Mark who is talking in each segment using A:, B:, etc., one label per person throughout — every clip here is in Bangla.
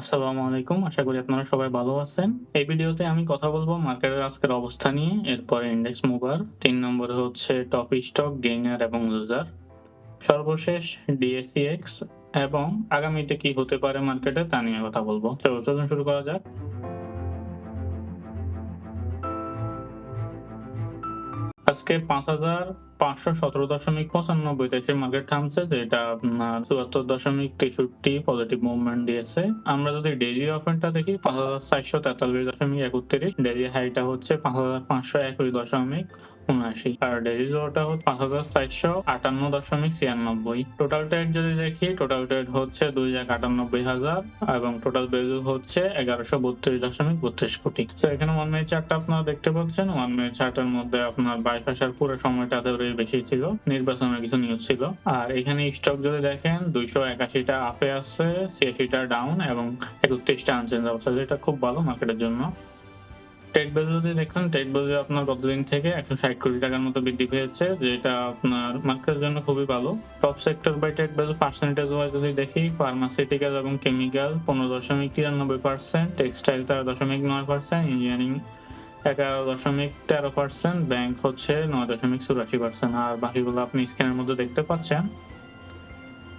A: আসসালামু আলাইকুম। আশা করি আপনারা সবাই ভালো আছেন। এই ভিডিওতে আমি কথা বলব মার্কেটের আজকের অবস্থা নিয়ে। এরপরে ইন্ডেক্স মুভার তিন নম্বরে হচ্ছে টপ স্টক গেইনার এবং লুজার সর্বশেষ ডিএসিএক্স এবং আগামীতে কি হতে পারে মার্কেটে তা নিয়ে কথা বলব। চলো, চলুন শুরু করা যাক। আজকে পাঁচ হাজার পাঁচশো সতেরো দশমিক পঁচানব্বই দেশের মার্কেট থামছে যেটা আপনার চুয়াত্তর দশমিক তেষট্টি পজিটিভ মুভমেন্ট দিয়েছে। আমরা যদি ডেইলি অফেনটা দেখি, পাঁচ হাজার চারশো তেতাল্লিশ দশমিক একত্রিশ ডেইলি হাইটা হচ্ছে পাঁচ হাজার পাঁচশো একুশ দশমিক উনআশি, আর ডেইলি লোটা হচ্ছে পাঁচ হাজার চারশো আটান্ন দশমিক ছিয়ানব্বই। টোটাল ট্রেড যদি দেখি টোটাল ট্রেড হচ্ছে দুই লাখ আটানব্বই হাজার এবং টোটাল ভ্যালু হচ্ছে এগারোশো বত্রিশ দশমিক বত্রিশ কোটি। তো এখানে ওয়ান মিনিট চার্টটা আপনারা দেখতে পাচ্ছেন। ওয়ান মে চার্টের মধ্যে আপনার বাইশ আসার পুরো সময়টা ধরে বেশি ছিল নির্বাচনের কিছু নিউজ ছিল। আর এখানে স্টক যদি দেখেন, দুইশো একাশিটা আপে আছে ছিয়াশিটা ডাউন এবং একত্রিশটা আনচেঞ্জ অবস্থা, যেটা খুব ভালো মার্কেটের জন্য। ট্রেড ভ্যালু যদি দেখেন ট্রেড ভ্যালু আপনার গতদিন থেকে একশো ষাট কোটি টাকার মতো বৃদ্ধি পেয়েছে, যেটা আপনার মার্কেটের জন্য খুবই ভালো। Top sector by trade value percentage wise যদি দেখি ফার্মাসিউটিক্যাল এবং কেমিক্যাল পনেরো দশমিক তিরানব্বই পার্সেন্ট টেক্সটাইল তেরো দশমিক নয় পার্সেন্ট ইঞ্জিনিয়ারিং এগারো দশমিক তেরো পার্সেন্ট ব্যাংক হচ্ছে নয় দশমিক চুরাশি পার্সেন্ট আর বাকিগুলো আপনি স্ক্যানের মধ্যে দেখতে পাচ্ছেন।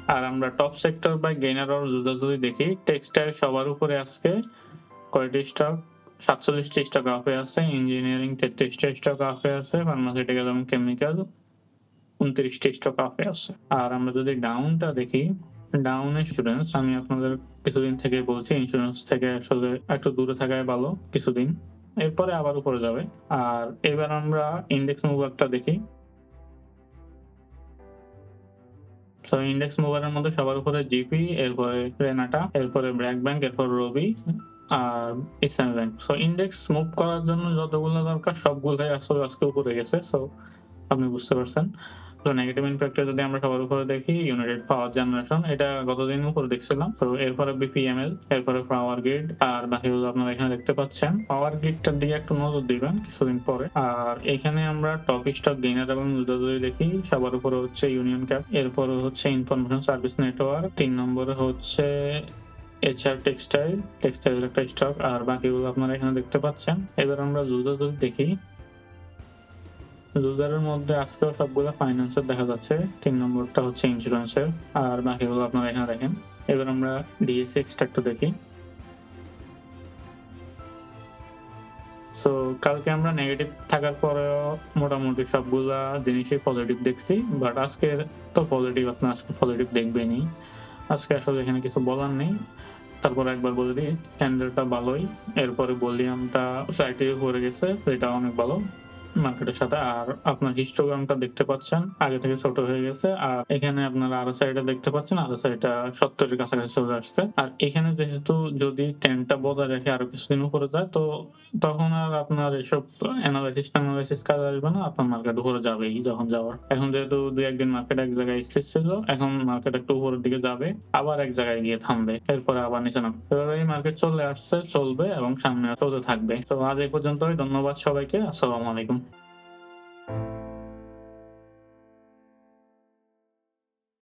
A: আর আমরা top sector by gainer loser যদি দেখি। টেক্সটাইল সবার উপরে আজকে কয়টি স্টক সাতচল্লিশটি স্টক আপে আছে। ইঞ্জিনিয়ারিং তেত্রিশটা স্টক আপে আছে। ফার্মাসিউটিক্যাল এবং কেমিক্যাল উনত্রিশটি স্টক আপে আছে। আর আমরা যদি ডাউনটা দেখি ডাউন স্টুডেন্টস আমি আপনাদের কিছুদিন থেকে বলছি ইন্স্যুরেন্স থেকে আসলে একটু দূরে থাকায় ভালো, কিছুদিন। এরপরে আবার উপরে যাবে। আর এবার আমরা ইন্ডেক্স মুভারটা দেখি। তো ইন্ডেক্স মুভারের মধ্যে সবার উপরে জিপি এরপরে রেনাটা এরপরে ব্র্যাক ব্যাংক এরপর রবি আর ইসলামী ব্যাংক সো ইন্ডেক্স মুভ করার জন্য যতগুলো দরকার, সবগুলোই আসলে আজকে উপরে গেছে। সো আপনি বুঝতে পারছেন। তো নেগেটিভ ইম্প্যাক্টে যদি আমরা সবার উপরে দেখি ইউনাইটেড পাওয়ার জেনারেশন এটা গতদিন উপরে দেখছিলাম। তো এরপরে বিপিএমএল এরপরে পাওয়ার গ্রিড আর বাকিগুলো আপনারা এখানে দেখতে পাচ্ছেন। পাওয়ার গ্রিডটার দিকে একটু নজর দিবেন কিছুদিন পরে। আর এখানে আমরা টপ স্টক গেইনার এবং লুজার যদি দেখি। সবার উপরে হচ্ছে ইউনিয়ন ক্যাপ এরপরে হচ্ছে ইনফরমেশন সার্ভিস নেটওয়ার্ক তিন নম্বরে হচ্ছে এচআর টেক্সটাইল টেক্সটাইল একটা স্টক আর বাকিগুলো আপনারা এখানে দেখতে পাচ্ছেন। এবার আমরা লুজার যদি দেখি। লুজারের মধ্যে আজকেও সবগুলো ফাইন্যান্সের দেখা যাচ্ছে। তিন নম্বরটা হচ্ছে ইন্স্যুরেন্সের আর বাকিগুলো আপনারা এখানে দেখেন। এবার আমরা ডিএসসি এক্সট্রাক্ট দেখি। সো কালকে আমরা নেগেটিভ থাকার পরেও মোটামুটি সবগুলা জিনিসই পজিটিভ দেখছি বাট আজকে তো পজিটিভ আপনার আজকে পজিটিভ দেখবেনই। আজকে আসলে এখানে কিছু বলার নেই। তারপর একবার বলে দিই ক্যান্ডেলটা ভালোই, এরপরে ভলিউমটা সাইটে পড়ে গেছে সেটা অনেক ভালো। মার্কেটের সাথে আর আপনার হিস্টোগ্রামটা দেখতে পাচ্ছেন। আগে থেকে ছোট হয়ে গেছে। আর এখানে আপনার আরও সাইডে দেখতে পাচ্ছেন। আরও সাইডটা সত্তরের কাছাকাছি চলে আসছে। আর এখানে যেহেতু যদি টেনটা বজায় রেখে আরও কিছুদিন উপরে যায়, তো তখন আর আপনার এসব অ্যানালাইসিস অ্যানালাইসিস কাজ আসবে না। আপনার মার্কেট উপরে যাবেই যখন যাওয়ার। এখন যেহেতু দুই একদিন মার্কেট এক জায়গায় স্থির ছিল, এখন মার্কেট একটু উপরের দিকে যাবে, আবার এক জায়গায় গিয়ে থামবে। এরপরে আবার নিচে নামবে। এভাবে এই মার্কেট চলে আসছে, চলবে এবং সামনে চলতে থাকবে। তো আজ এই পর্যন্তই। ধন্যবাদ সবাইকে। আসসালামু আলাইকুম।